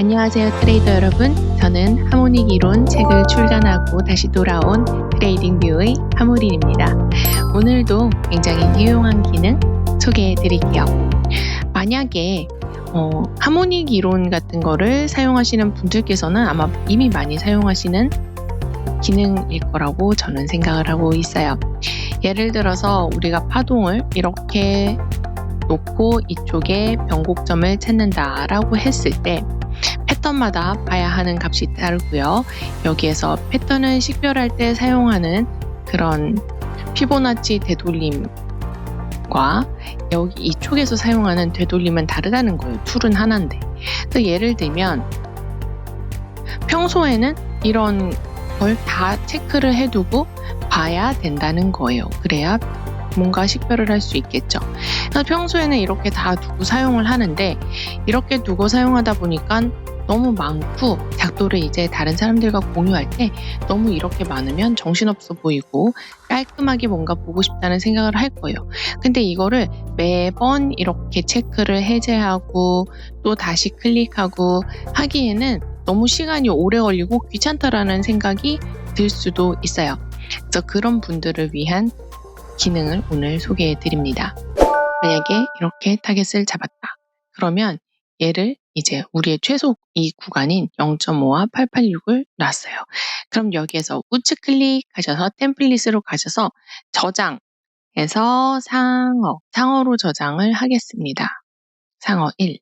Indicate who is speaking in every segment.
Speaker 1: 안녕하세요 트레이더 여러분. 저는 하모닉 이론 책을 출간하고 다시 돌아온 트레이딩 뷰의 하모린입니다. 오늘도 굉장히 유용한 기능 소개해 드릴게요. 만약에 어, 하모닉 이론 같은 거를 사용하시는 분들께서는 아마 이미 많이 사용하시는 기능일 거라고 저는 생각을 하고 있어요. 예를 들어서 우리가 파동을 이렇게 놓고 이쪽에 변곡점을 찾는다라고 했을 때 패턴마다 봐야 하는 값이 다르고요. 여기에서 패턴을 식별할 때 사용하는 그런 피보나치 되돌림과 여기 이쪽에서 사용하는 되돌림은 다르다는 거예요. 툴은 하나인데. 그래서 예를 들면 평소에는 이런 걸 다 체크를 해두고 봐야 된다는 거예요. 그래야 뭔가 식별을 할 수 있겠죠. 평소에는 이렇게 다 두고 사용을 하는데 이렇게 두고 사용하다 보니까 너무 많고 작도를 이제 다른 사람들과 공유할 때 너무 이렇게 많으면 정신없어 보이고 깔끔하게 뭔가 보고 싶다는 생각을 할 거예요. 근데 이거를 매번 이렇게 체크를 해제하고 또 다시 클릭하고 하기에는 너무 시간이 오래 걸리고 귀찮다라는 생각이 들 수도 있어요. 그래서 그런 분들을 위한 기능을 오늘 소개해 드립니다. 만약에 이렇게 타겟을 잡았다. 그러면 얘를 이제 우리의 최소 이 구간인 0.5와 886을 놨어요. 그럼 여기에서 우측 클릭하셔서 템플릿으로 가셔서 저장해서 상어, 상어로 저장을 하겠습니다. 상어 1.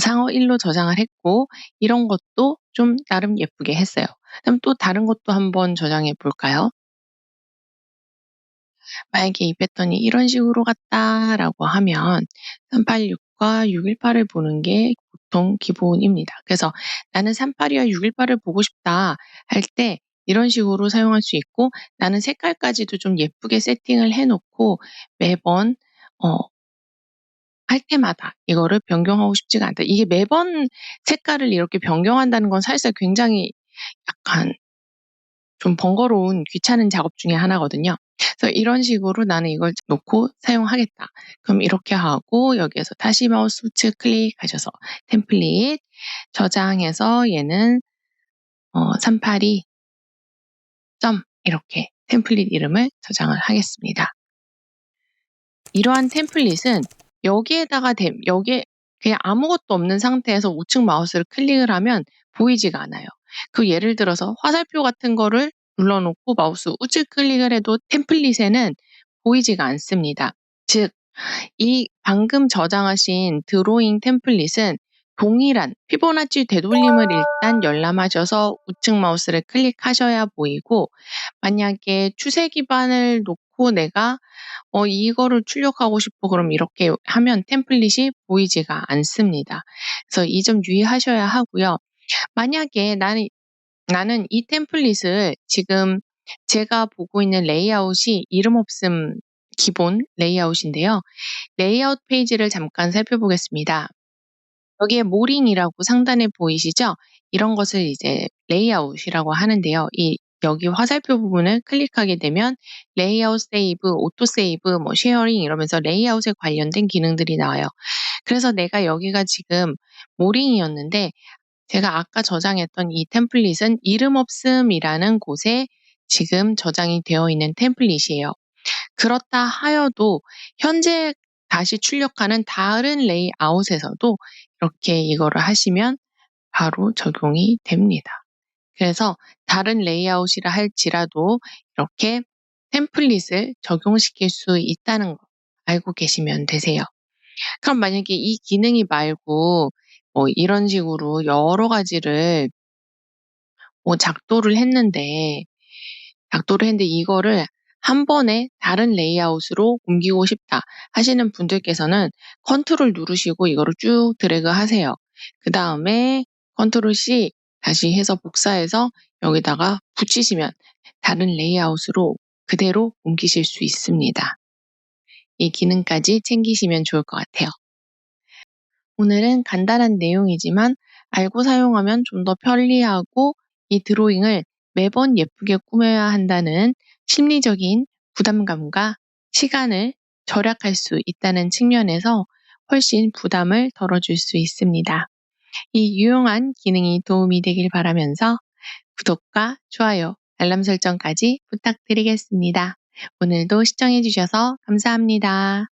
Speaker 1: 상어 1로 저장을 했고 이런 것도 좀 나름 예쁘게 했어요. 그럼 또 다른 것도 한번 저장해 볼까요? 만약에 이 패턴이 이런 식으로 갔다라고 하면 386과 618을 보는 게 보통 기본입니다. 그래서 나는 38이와 618을 보고 싶다 할 때 이런 식으로 사용할 수 있고 나는 색깔까지도 좀 예쁘게 세팅을 해놓고 매번 어, 할 때마다 이거를 변경하고 싶지가 않다. 이게 매번 색깔을 이렇게 변경한다는 건 사실상 굉장히 약간 좀 번거로운 귀찮은 작업 중에 하나거든요. 그래서 이런 식으로 나는 이걸 놓고 사용하겠다. 그럼 이렇게 하고 여기에서 다시 마우스 우측 클릭하셔서 템플릿 저장해서 얘는 어, 382 점 이렇게 템플릿 이름을 저장을 하겠습니다. 이러한 템플릿은 여기에다가 여기에 그냥 아무것도 없는 상태에서 우측 마우스를 클릭을 하면 보이지가 않아요. 그 예를 들어서 화살표 같은 거를 눌러놓고 마우스 우측 클릭을 해도 템플릿에는 보이지가 않습니다. 즉, 이 방금 저장하신 드로잉 템플릿은 동일한 피보나치 되돌림을 일단 열람하셔서 우측 마우스를 클릭하셔야 보이고 만약에 추세 기반을 놓고 내가 어, 이거를 출력하고 싶어 그럼 이렇게 하면 템플릿이 보이지가 않습니다. 그래서 이 점 유의하셔야 하고요. 만약에 나는 나는 이 템플릿을 지금 제가 보고 있는 레이아웃이 이름 없음 기본 레이아웃인데요. 레이아웃 페이지를 잠깐 살펴보겠습니다. 여기에 모링이라고 상단에 보이시죠? 이런 것을 이제 레이아웃이라고 하는데요. 이 여기 화살표 부분을 클릭하게 되면 레이아웃 세이브, 오토 세이브, 뭐 쉐어링 이러면서 레이아웃에 관련된 기능들이 나와요. 그래서 내가 여기가 지금 모링이었는데 제가 아까 저장했던 이 템플릿은 이름 없음이라는 곳에 지금 저장이 되어 있는 템플릿이에요. 그렇다 하여도 현재 다시 출력하는 다른 레이아웃에서도 이렇게 이거를 하시면 바로 적용이 됩니다. 그래서 다른 레이아웃이라 할지라도 이렇게 템플릿을 적용시킬 수 있다는 거 알고 계시면 되세요. 그럼 만약에 이 기능이 말고 뭐 이런 식으로 여러 가지를 뭐 작도를 했는데 작도를 했는데 이거를 한 번에 다른 레이아웃으로 옮기고 싶다 하시는 분들께서는 컨트롤 누르시고 이거를 쭉 드래그 하세요. 그 다음에 컨트롤 C 다시 해서 복사해서 여기다가 붙이시면 다른 레이아웃으로 그대로 옮기실 수 있습니다. 이 기능까지 챙기시면 좋을 것 같아요. 오늘은 간단한 내용이지만 알고 사용하면 좀 더 편리하고 이 드로잉을 매번 예쁘게 꾸며야 한다는 심리적인 부담감과 시간을 절약할 수 있다는 측면에서 훨씬 부담을 덜어줄 수 있습니다. 이 유용한 기능이 도움이 되길 바라면서 구독과 좋아요, 알람 설정까지 부탁드리겠습니다. 오늘도 시청해주셔서 감사합니다.